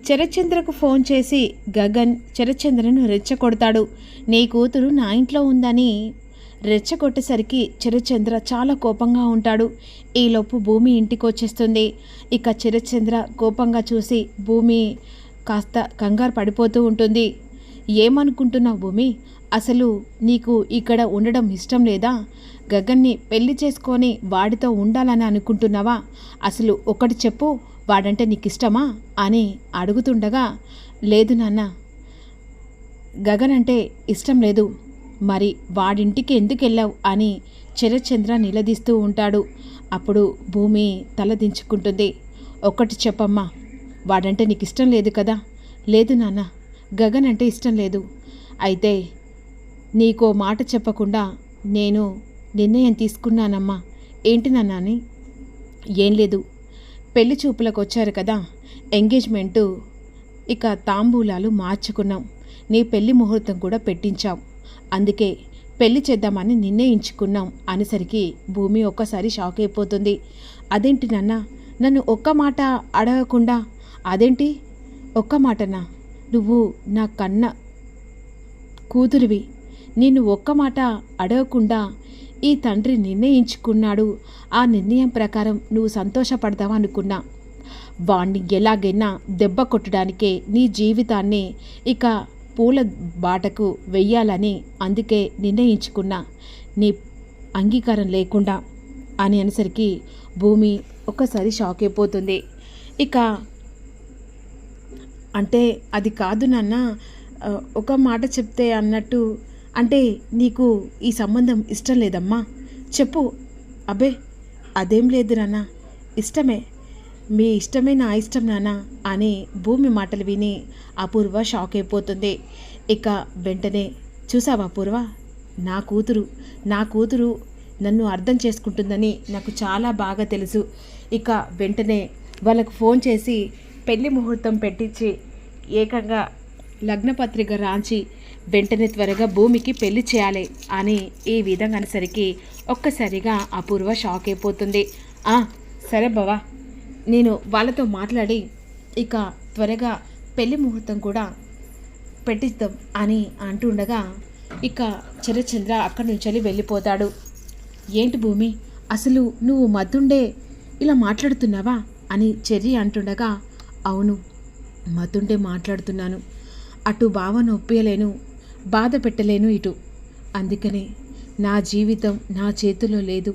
చరచంద్రకు phone చేసి గగన్ చరచంద్రను రెచ్చగొడతాడు. నీ కూతురు నా ఇంట్లో ఉందని. రెచ్చగొట్టేసరికి చిరచంద్ర చాలా కోపంగా ఉంటాడు. ఈలోపు భూమి ఇంటికి వచ్చేస్తుంది. ఇక చిరచంద్ర కోపంగా చూసి భూమి కాస్త కంగారు పడిపోతూ ఉంటుంది. ఏమనుకుంటున్నావు భూమి? అసలు నీకు ఇక్కడ ఉండడం ఇష్టం లేదా? గగన్ని పెళ్ళి చేసుకొని వాడితో ఉండాలని అనుకుంటున్నావా? అసలు ఒకటి చెప్పు. వాడంటే నీకు ఇష్టమా అని అడుగుతుండగా లేదు నాన్న గగన్ అంటే ఇష్టం లేదు. మరి వాడింటికి ఎందుకు వెళ్ళావు అని చిరచంద్ర నిలదీస్తూ ఉంటాడు. అప్పుడు భూమి తలదించుకుంటుంది ఒక్కటి చెప్పమ్మా వాడంటే నీకు ఇష్టం లేదు కదా? లేదు నాన్న గగన్ అంటే ఇష్టం లేదు. అయితే నీకో మాట చెప్పకుండా నేను నిర్ణయం తీసుకున్నానమ్మా. ఏంటి నాన్న అని? ఏం లేదు. పెళ్ళి చూపులకు వచ్చారు కదా. ఎంగేజ్మెంటు ఇక తాంబూలాలు మార్చుకున్నాం. నీ పెళ్ళి ముహూర్తం కూడా పెట్టించాం. అందుకే పెళ్ళి చేద్దామని నిర్ణయించుకున్నాం అనేసరికి భూమి ఒక్కసారి షాక్ అయిపోతుంది. అదేంటి నాన్న? నన్ను ఒక్క మాట అడగకుండా అదేంటి? ఒక్క మాటనా? నువ్వు నా కన్న కూతురివి. నేను ఒక్క మాట అడగకుండా ఈ తండ్రి నిర్ణయించుకున్నాడు. ఆ నిర్ణయం ప్రకారం నువ్వు సంతోషపడతావా అనుకున్నా వాణ్ణి ఎలాగైనా దెబ్బ కొట్టడానికే నీ జీవితాన్ని ఇక పూల బాటకు వెయ్యాలని అందుకే నిర్ణయించుకున్నా. నీ అంగీకారం లేకుండా అని అనేసరికి భూమి ఒక్కసారి షాక్ అయిపోతుంది ఇక అంటే అది కాదు నాన్న ఒక మాట చెప్తే అన్నట్టు అంటే నీకు ఈ సంబంధం ఇష్టం లేదమ్మా. చెప్పు. అబ్బే అదేం లేదు నాన్న. ఇష్టమే. మీ ఇష్టమే నా ఇష్టం నాన్న అని భూమి మాటలు విని అపూర్వ షాక్ అయిపోతుంది ఇక వెంటనే చూసావా అపూర్వ? నా కూతురు నా కూతురు నన్ను అర్థం చేసుకుంటుందని నాకు చాలా బాగా తెలుసు. ఇక వెంటనే వాళ్ళకు ఫోన్ చేసి పెళ్ళి ముహూర్తం పెట్టించి ఏకంగా లగ్నపత్రిక రాంచి వెంటనే త్వరగా భూమికి పెళ్ళి చేయాలి అని ఈ విధంగా అనేసరికి ఒక్కసారిగా అపూర్వ షాక్ అయిపోతుంది. "ఆ, సరే బావా నేను వాళ్ళతో మాట్లాడి ఇక త్వరగా పెళ్ళి ముహూర్తం కూడా పెట్టిద్దాం అని అంటుండగా ఇక చరచంద్ర అక్కడి నుంచి వెళ్ళిపోతాడు. ఏంటి భూమి అసలు నువ్వు మద్దుండే ఇలా మాట్లాడుతున్నావా అని చెర్రి అంటుండగా అవును మతుండే మాట్లాడుతున్నాను. అటు బావ నొప్పియలేను బాధ పెట్టలేను ఇటు. అందుకనే నా జీవితం నా చేతిలో లేదు.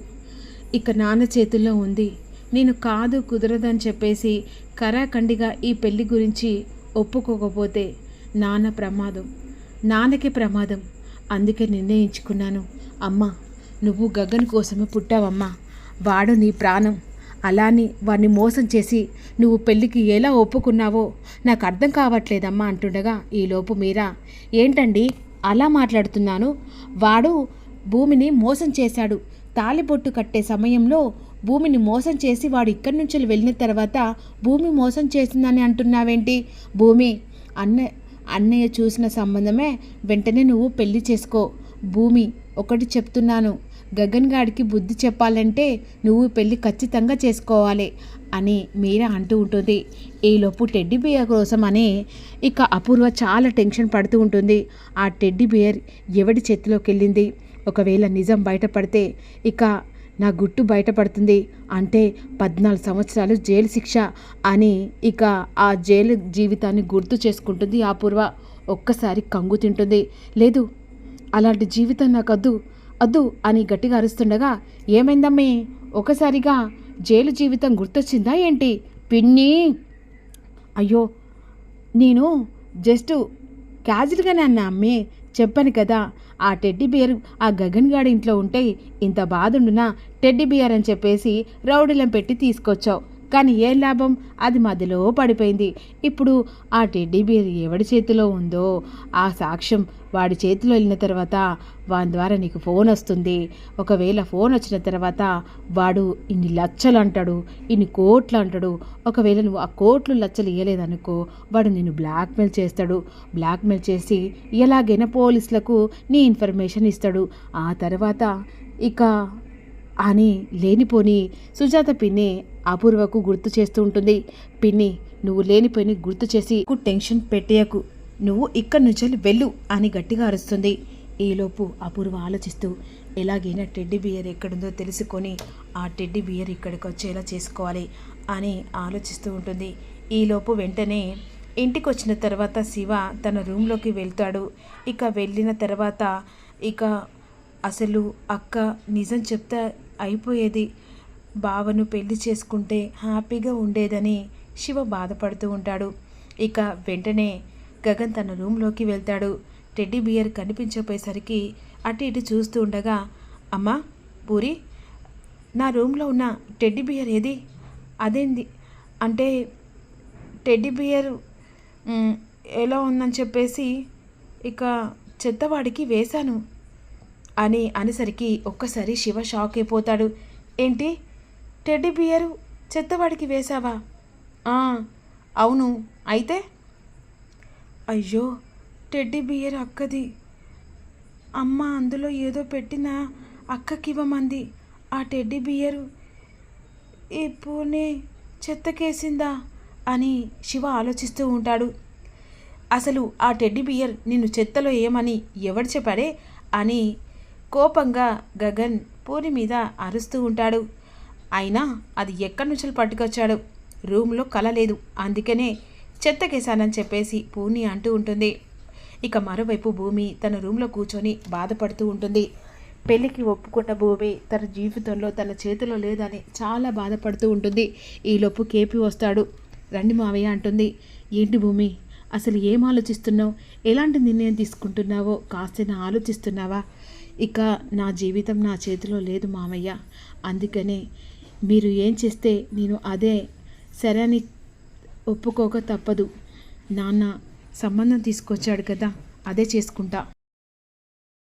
ఇక నాన్న చేతుల్లో ఉంది. నేను కాదు కుదరదని చెప్పేసి కరాఖండిగా ఈ పెళ్ళి గురించి ఒప్పుకోకపోతే నాన్న ప్రమాదం. నాన్నకి ప్రమాదం. అందుకే నిర్ణయించుకున్నాను. అమ్మా నువ్వు గగన్ కోసమే పుట్టావమ్మా. వాడు నీ ప్రాణం. అలాని వారిని మోసం చేసి నువ్వు పెళ్ళికి ఎలా ఒప్పుకున్నావో నాకు అర్థం కావట్లేదమ్మా అంటుండగా ఈలోపు మీరా. ఏంటండి? అలా మాట్లాడుతున్నాను? వాడు భూమిని మోసం చేశాడు. తాలిబొట్టు కట్టే సమయంలో భూమిని మోసం చేసి వాడు ఇక్కడి నుంచి వెళ్ళిన తర్వాత భూమి మోసం చేసిందని అంటున్నావేంటి? భూమి అన్న అన్నయ్య చూసిన సంబంధమే వెంటనే నువ్వు పెళ్ళి చేసుకో. భూమి ఒకటి చెప్తున్నాను. గగన్ గాడికి బుద్ధి చెప్పాలంటే నువ్వు పెళ్ళి ఖచ్చితంగా చేసుకోవాలి అని మీరా అంటూ ఉంటుంది. ఈలోపు టెడ్డీ బియర్ కోసం అని ఇక అపూర్వ చాలా టెన్షన్ పడుతూ ఉంటుంది. ఆ టెడ్డీ బియర్ ఎవడి చేతిలోకి వెళ్ళింది ఒకవేళ నిజం బయటపడితే ఇక నా గుట్టు బయటపడుతుంది. అంటే పద్నాలుగు సంవత్సరాలు జైలు శిక్ష అని ఇక ఆ జైలు జీవితాన్ని గుర్తు చేసుకుంటుంది అపూర్వ. ఒక్కసారి కంగు తింటుంది. లేదు అలాంటి జీవితం నాకు వద్దు అని గట్టిగా అరుస్తుండగా ఏమైందమ్మే? ఒకసారిగా జైలు జీవితం గుర్తొచ్చిందా ఏంటి? పిన్ని! అయ్యో! నేను జస్ట్ క్యాజువల్గానే అన్న అమ్మే. చెప్పాను కదా ఆ టెడ్డీ బియర్ ఆ గగన్ గాడి ఇంట్లో ఉంటే ఇంత బాధుండునా టెడ్డీ బియర్ అని చెప్పేసి రౌడీలం పెట్టి తీసుకొచ్చావు. కానీ ఏ లాభం? అది మధ్యలో పడిపోయింది. ఇప్పుడు ఆ టెడ్డీ బియర్ ఎవడి చేతిలో ఉందో ఆ సాక్ష్యం వాడి చేతిలో వెళ్ళిన తర్వాత వాని ద్వారా నీకు ఫోన్ వస్తుంది. ఒకవేళ ఫోన్ వచ్చిన తర్వాత వాడు ఇన్ని లచ్చలు అంటాడు ఇన్ని కోట్లు అంటాడు. ఒకవేళ నువ్వు ఆ కోట్లు లచ్చలు ఇవ్వలేదనుకో వాడు నిన్ను బ్లాక్మెయిల్ చేస్తాడు. బ్లాక్మెయిల్ చేసి ఎలాగైనా పోలీసులకు నీ ఇన్ఫర్మేషన్ ఇస్తాడు. ఆ తర్వాత ఇక అని లేనిపోని సుజాత పిన్ని అపూర్వకు గుర్తు చేస్తూ ఉంటుంది. పిన్ని నువ్వు లేనిపోయిన గుర్తు చేసి టెన్షన్ పెట్టేయకు. నువ్వు ఇక్కడి నుంచి వెళ్ళు అని గట్టిగా అరుస్తుంది. ఈలోపు అపూర్వ ఆలోచిస్తూ ఎలాగైనా టెడ్డీ బియర్ ఎక్కడుందో తెలుసుకొని ఆ టెడ్డీ బియర్ ఇక్కడికి వచ్చేలా చేసుకోవాలి అని ఆలోచిస్తూ ఉంటుంది. ఈలోపు వెంటనే ఇంటికి వచ్చిన తర్వాత శివ తన రూమ్లోకి వెళ్తాడు. ఇక వెళ్ళిన తర్వాత ఇక అసలు అక్క నిజం చెప్తే అయిపోయేది. బావను పెళ్ళి చేసుకుంటే హ్యాపీగా ఉండేదని శివ బాధపడుతూ ఉంటాడు. ఇక వెంటనే గగన్ తన రూమ్లోకి వెళ్తాడు. టెడ్డీ బియర్ కనిపించపోయేసరికి అటు ఇటు చూస్తూ ఉండగా అమ్మా పూరి నా రూమ్లో ఉన్న టెడ్డీ బియర్ ఏది? అదేంది? అంటే టెడ్డీ బియర్ ఎలా ఉందని చెప్పేసి ఇక చెత్తవాడికి వేశాను. అని అనేసరికి ఒక్కసారి శివ షాక్ అయిపోతాడు. ఏంటి? టెడ్డి బియరు చెత్తవాడికి వేశావా? "ఆ, అవును. అయితే? అయ్యో టెడ్డి బియర్ అక్కది. అమ్మ అందులో ఏదో పెట్టిన అక్కకివ్వమంది. ఆ టెడ్డి బియరు ఈ పూనే చెత్తకేసిందా? అని శివ ఆలోచిస్తూ ఉంటాడు. అసలు ఆ టెడ్డి బియర్ నిన్ను చెత్తలో ఏమని ఎవడు చెప్పాడే? అని కోపంగా గగన్ పూరి మీద అరుస్తూ ఉంటాడు. అయినా అది ఎక్కడి నుంచి పట్టుకొచ్చాడు? రూమ్లో కల లేదు. అందుకనే చెత్తకేశానని చెప్పేసి పూని అంటూ ఉంటుంది. ఇక మరోవైపు భూమి తన రూమ్లో కూర్చొని బాధపడుతూ ఉంటుంది. పెళ్ళికి ఒప్పుకున్న భూమి తన జీవితంలో తన చేతిలో లేదని చాలా బాధపడుతూ ఉంటుంది. ఈలోపు కేపి వస్తాడు. రండి మావయ్య అంటుంది. ఏంటి భూమి? అసలు ఏం ఆలోచిస్తున్నావు? ఎలాంటి నిర్ణయం తీసుకుంటున్నావో? కాస్త ఆలోచిస్తున్నావా? ఇక నా జీవితం నా చేతిలో లేదు మామయ్య. అందుకనే మీరు ఏం చేస్తే నేను అదే సరే అని ఒప్పుకోక తప్పదు. నాన్న సంబంధం తీసుకొచ్చాడు కదా అదే చేసుకుంటా.